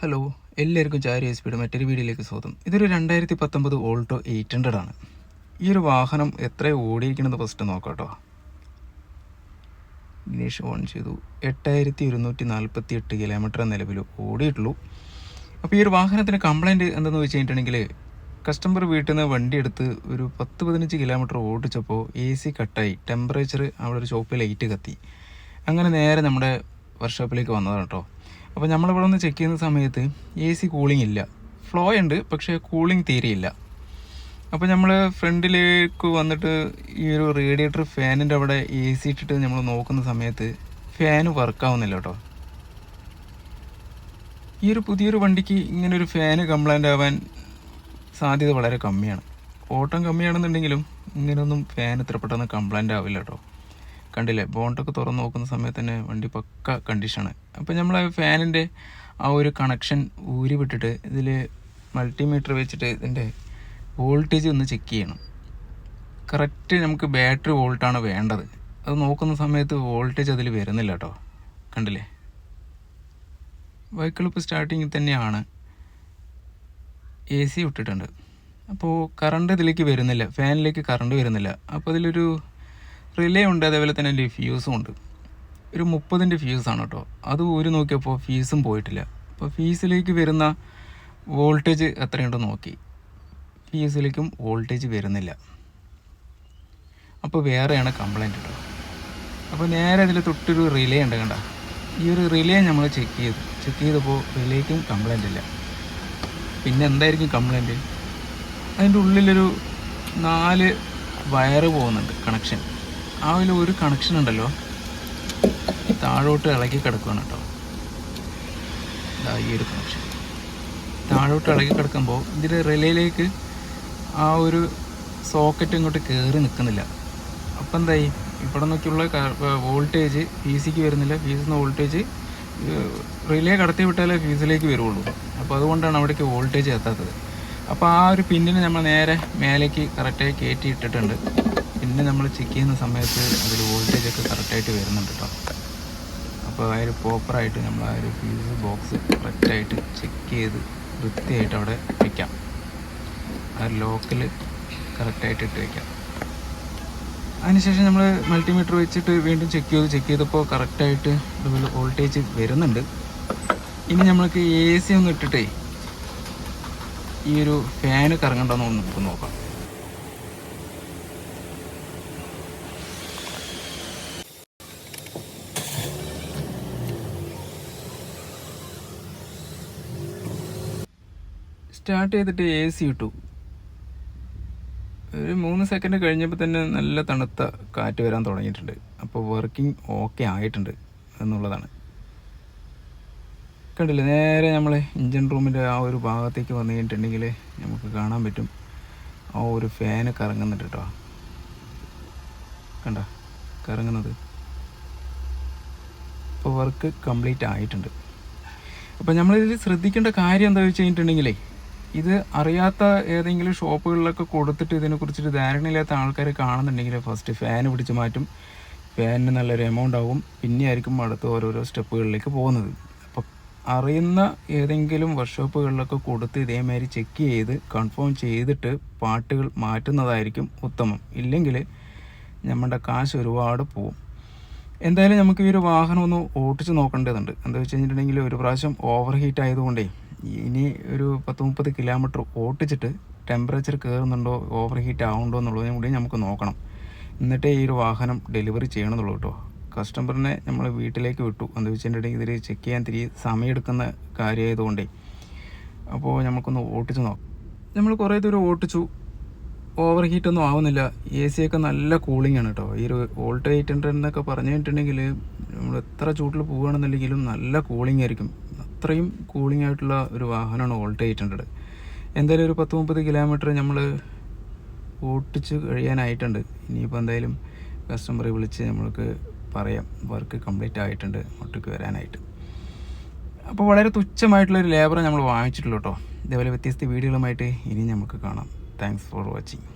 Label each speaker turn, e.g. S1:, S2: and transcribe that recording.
S1: Hello എല്ലാവർക്കും ചാരി S പിയുടെ മറ്റൊരു വീഡിയോയിലേക്ക് സ്വാഗതം. ഇതൊരു രണ്ടായിരത്തി പത്തൊമ്പത് ഓൾട്ടോ എയ്റ്റ് ഹൺഡ്രഡ് ആണ്. ഈ ഒരു വാഹനം എത്ര ഓടിയിരിക്കണമെന്ന് ഫസ്റ്റ് നോക്കാം കേട്ടോ ഓൺ ചെയ്തു. എട്ടായിരത്തി ഇരുന്നൂറ്റി നാൽപ്പത്തി എട്ട് കിലോമീറ്റർ നിലവിൽ ഓടിയിട്ടുള്ളൂ. അപ്പോൾ ഈ ഒരു വാഹനത്തിന് കംപ്ലൈന്റ് എന്തെന്ന് വെച്ച് കഴിഞ്ഞിട്ടുണ്ടെങ്കിൽ കസ്റ്റമർ വീട്ടിൽ നിന്ന് വണ്ടി എടുത്ത് ഒരു പത്ത് പതിനഞ്ച് കിലോമീറ്റർ ഓടിച്ചപ്പോൾ എ സി കട്ടായി. ടെമ്പറേച്ചർ അവിടെ ഒരു ഷോപ്പിൽ ലൈറ്റ് കത്തി. അങ്ങനെ നേരെ നമ്മുടെ വർക്ക്ഷോപ്പിലേക്ക് വന്നതാണ് കേട്ടോ അപ്പോൾ നമ്മളിവിടെ ഒന്ന് ചെക്ക് ചെയ്യുന്ന സമയത്ത് എ സി കൂളിംഗ് ഇല്ല. ഫ്ലോ ഉണ്ട് പക്ഷേ കൂളിംഗ് തീരെയില്ല അപ്പോൾ നമ്മൾ ഫ്രണ്ടിലേക്ക് വന്നിട്ട് ഈ ഒരു റേഡിയേറ്റർ ഫാനിന്റെ അവിടെ എ സി ഇട്ടിട്ട് നമ്മൾ നോക്കുന്ന സമയത്ത് ഫാന് വർക്കാവുന്നില്ല കേട്ടോ. ഈ ഒരു പുതിയൊരു വണ്ടിക്ക് ഇങ്ങനെ ഒരു ഫാന് കംപ്ലൈന്റ് ആവാൻ സാധ്യത വളരെ കമ്മിയാണ്. ഓട്ടം കമ്മിയാണെന്നുണ്ടെങ്കിലും ഇങ്ങനെയൊന്നും ഫാൻ ഇത്ര പെട്ടെന്ന് കംപ്ലൈന്റ് ആവില്ല കേട്ടോ. കണ്ടില്ലേ? ബോണ്ടൊക്കെ തുറന്ന് നോക്കുന്ന സമയത്ത് തന്നെ വണ്ടി പക്ക കണ്ടീഷനാണ് അപ്പോൾ നമ്മൾ ഫാനിന്റെ ആ ഒരു കണക്ഷൻ ഊരി വിട്ടിട്ട് ഇതിൽ മൾട്ടിമീറ്റർ വെച്ചിട്ട് ഇതിന്റെ വോൾട്ടേജ് ഒന്ന് ചെക്ക് ചെയ്യണം. കറക്റ്റ് നമുക്ക് ബാറ്ററി വോൾട്ടാണ് വേണ്ടത്. അത് നോക്കുന്ന സമയത്ത് വോൾട്ടേജ് അതിൽ വരുന്നില്ല കേട്ടോ കണ്ടില്ലേ? വെഹിക്കിൾ ഇപ്പോൾ സ്റ്റാർട്ടിങ്ങിൽ തന്നെയാണ്. എ സി വിട്ടിട്ടുണ്ട് അപ്പോൾ കറണ്ട് ഇതിലേക്ക് വരുന്നില്ല. ഫാനിലേക്ക് കറണ്ട് വരുന്നില്ല. അപ്പോൾ അതിലൊരു റിലേ ഉണ്ട് അതേപോലെ തന്നെ അതിന്റെ ഫ്യൂസും ഉണ്ട്. ഒരു മുപ്പതിന്റെ ഫ്യൂസാണ് കേട്ടോ. അത് ഒരു നോക്കിയപ്പോൾ ഫീസും പോയിട്ടില്ല. അപ്പോൾ ഫീസിലേക്ക് വരുന്ന വോൾട്ടേജ് എത്രയുണ്ടോ നോക്കി. ഫീസിലേക്കും വോൾട്ടേജ് വരുന്നില്ല. അപ്പോൾ വേറെയാണ് കംപ്ലൈന്റ് കേട്ടോ അപ്പോൾ നേരെ അതിൽ തൊട്ടൊരു റിലേ ഉണ്ട് കണ്ട. ഈ ഒരു റിലേ നമ്മൾ ചെക്ക് ചെയ്തു. ചെക്ക് ചെയ്തപ്പോൾ റിലേക്കും കംപ്ലൈന്റ് ഇല്ല. പിന്നെ എന്തായിരിക്കും കംപ്ലൈന്റ് അതിന്റെ ഉള്ളിലൊരു നാല് വയറ് പോകുന്നുണ്ട് കണക്ഷൻ ആ ഒരു കണക്ഷൻ ഉണ്ടല്ലോ. താഴോട്ട് ഇളകി കിടക്കുകയാണ് കേട്ടോ. ഈ ഒരു കണക്ഷൻ താഴോട്ട് ഇളകി കിടക്കുമ്പോൾ ഇതിന്റെ റിലയിലേക്ക് ആ ഒരു സോക്കറ്റ് ഇങ്ങോട്ട് കയറി നിൽക്കുന്നില്ല അപ്പം എന്തായി? ഇവിടെ നിന്നൊക്കെയുള്ള വോൾട്ടേജ് പി സിക്ക് വരുന്നില്ല. പി സിന്ന് വോൾട്ടേജ് റിലേ കടത്തി വിട്ടാലേ ഫീസിലേക്ക് വരുള്ളൂ അപ്പോൾ അതുകൊണ്ടാണ് അവിടേക്ക് വോൾട്ടേജ് എത്താത്തത്. അപ്പോൾ ആ ഒരു പിന്നിന് നമ്മൾ നേരെ മേലേക്ക് കറക്റ്റായി കയറ്റി ഇട്ടിട്ടുണ്ട്. പിന്നെ നമ്മൾ ചെക്ക് ചെയ്യുന്ന സമയത്ത് അതിൽ വോൾട്ടേജ് ഒക്കെ കറക്റ്റായിട്ട് വരുന്നുണ്ട് കേട്ടോ അപ്പോൾ ആ ഒരു പ്രോപ്പറായിട്ട് നമ്മൾ ആ ഒരു ഫ്യൂസ് ബോക്സ് കറക്റ്റായിട്ട് ചെക്ക് ചെയ്ത് വൃത്തിയായിട്ട് അവിടെ വയ്ക്കാം ആ ലോക്കിൽ കറക്റ്റായിട്ട് ഇട്ട് വയ്ക്കാം അതിനുശേഷം നമ്മൾ മൾട്ടിമീറ്റർ വെച്ചിട്ട് വീണ്ടും ചെക്ക് ചെയ്ത് ചെക്ക് ചെയ്തപ്പോൾ കറക്റ്റായിട്ട് അതുപോലെ വോൾട്ടേജ് വരുന്നുണ്ട്. ഇനി നമ്മൾക്ക് എ സി ഒന്ന് ഇട്ടിട്ടേ ഈ ഒരു ഫാന് കറങ്ങണ്ടെന്ന് ഒന്ന് നോക്കാം. സ്റ്റാർട്ട് ചെയ്തിട്ട് എ സി ഇട്ടു. ഒരു മൂന്ന് സെക്കൻഡ് കഴിഞ്ഞപ്പോൾ തന്നെ നല്ല തണുത്ത കാറ്റ് വരാൻ തുടങ്ങിയിട്ടുണ്ട്. അപ്പോൾ വർക്കിംഗ് ഓക്കെ ആയിട്ടുണ്ട് എന്നുള്ളതാണ്. കണ്ടില്ലേ നേരെ നമ്മൾ ഇഞ്ചിൻ റൂമിന്റെ ആ ഒരു ഭാഗത്തേക്ക് വന്നു കഴിഞ്ഞിട്ടുണ്ടെങ്കിൽ നമുക്ക് കാണാൻ പറ്റും. ആ ഒരു ഫാന് കറങ്ങുന്നുണ്ട് കേട്ടോ. കണ്ട? കറങ്ങുന്നത്. ഇപ്പോൾ വർക്ക് കംപ്ലീറ്റ് ആയിട്ടുണ്ട്. അപ്പോൾ നമ്മളിതിൽ ശ്രദ്ധിക്കേണ്ട കാര്യം എന്താ വെച്ച് കഴിഞ്ഞിട്ടുണ്ടെങ്കിലേ ഇത് അറിയാത്ത ഏതെങ്കിലും ഷോപ്പുകളിലൊക്കെ കൊടുത്തിട്ട് ഇതിനെക്കുറിച്ചിട്ട് ധാരണയില്ലാത്ത ആൾക്കാർ കാണുന്നുണ്ടെങ്കിൽ ഫസ്റ്റ് ഫാൻ പിടിച്ച് മാറ്റും. ഫാനിന് നല്ലൊരു എമൗണ്ട് ആവും. പിന്നെ ആയിരിക്കും അടുത്ത ഓരോരോ സ്റ്റെപ്പുകളിലേക്ക് പോകുന്നത്. അപ്പോൾ അറിയുന്ന ഏതെങ്കിലും വർക്ക്ഷോപ്പുകളിലൊക്കെ കൊടുത്ത് ഇതേമാതിരി ചെക്ക് ചെയ്ത് കൺഫേം ചെയ്തിട്ട് പാട്ടുകൾ മാറ്റുന്നതായിരിക്കും ഉത്തമം. ഇല്ലെങ്കിൽ നമ്മുടെ കാശ് ഒരുപാട് പോവും. എന്തായാലും നമുക്ക് ഈ ഒരു വാഹനം ഒന്ന് ഓട്ടിച്ച് നോക്കേണ്ടതുണ്ട്. എന്താ വെച്ച് കഴിഞ്ഞിട്ടുണ്ടെങ്കിൽ ഒരു പ്രാവശ്യം ഓവർ ഹീറ്റ് ആയതുകൊണ്ടേ ഇനി ഒരു പത്ത് മുപ്പത് കിലോമീറ്റർ ഓട്ടിച്ചിട്ട് ടെമ്പറേച്ചർ കയറുന്നുണ്ടോ ഓവർ ഹീറ്റ് ആവുന്നുണ്ടോ എന്നുള്ളതിനും കൂടി നമുക്ക് നോക്കണം. എന്നിട്ടേ ഈ ഒരു വാഹനം ഡെലിവറി ചെയ്യണമെന്നുള്ളൂ കേട്ടോ. കസ്റ്റമറിനെ നമ്മൾ വീട്ടിലേക്ക് വിട്ടു. എന്ന് വെച്ചിട്ടുണ്ടെങ്കിൽ ഇതിൽ ചെക്ക് ചെയ്യാൻ തിരി സമയമെടുക്കുന്ന കാര്യമായതുകൊണ്ടേ. അപ്പോൾ നമുക്കൊന്ന് ഓട്ടിച്ച് നോക്കാം. നമ്മൾ കുറേ ദൂരം ഓട്ടിച്ചു. ഓവർ ഹീറ്റൊന്നും ആവുന്നില്ല. എ സി ഒക്കെ നല്ല കൂളിംഗ് ആണ് കേട്ടോ. ഈ ഒരു വോൾട്ട് എയ്റ്റ് ഹൺഡ്രഡ് എന്നൊക്കെ പറഞ്ഞു കഴിഞ്ഞിട്ടുണ്ടെങ്കിൽ നമ്മൾ എത്ര ചൂട്ടിൽ പോവുകയാണെന്നുണ്ടെങ്കിലും നല്ല കൂളിംഗ് ആയിരിക്കും. അത്രയും കൂളിംഗ് ആയിട്ടുള്ള ഒരു വാഹനമാണ് വോൾട്ട് എയ്റ്റ് ഹൺഡ്രഡ് എന്തായാലും ഒരു പത്ത് മുപ്പത് കിലോമീറ്റർ നമ്മൾ ഓട്ടിച്ച് കഴിയാനായിട്ടുണ്ട്. ഇനിയിപ്പോൾ എന്തായാലും കസ്റ്റമറെ വിളിച്ച് നമ്മൾക്ക് പറയാം. വർക്ക് കംപ്ലീറ്റ് ആയിട്ടുണ്ട്. ഒട്ടുക്ക് വരാനായിട്ട്. അപ്പോൾ വളരെ തുച്ഛമായിട്ടുള്ളൊരു ലേബർ നമ്മൾ വാങ്ങിച്ചിട്ടുള്ളൂ കേട്ടോ ഇതേപോലെ വ്യത്യസ്ത വീഡിയോകളുമായിട്ട് ഇനി നമുക്ക് കാണാം. Thanks for watching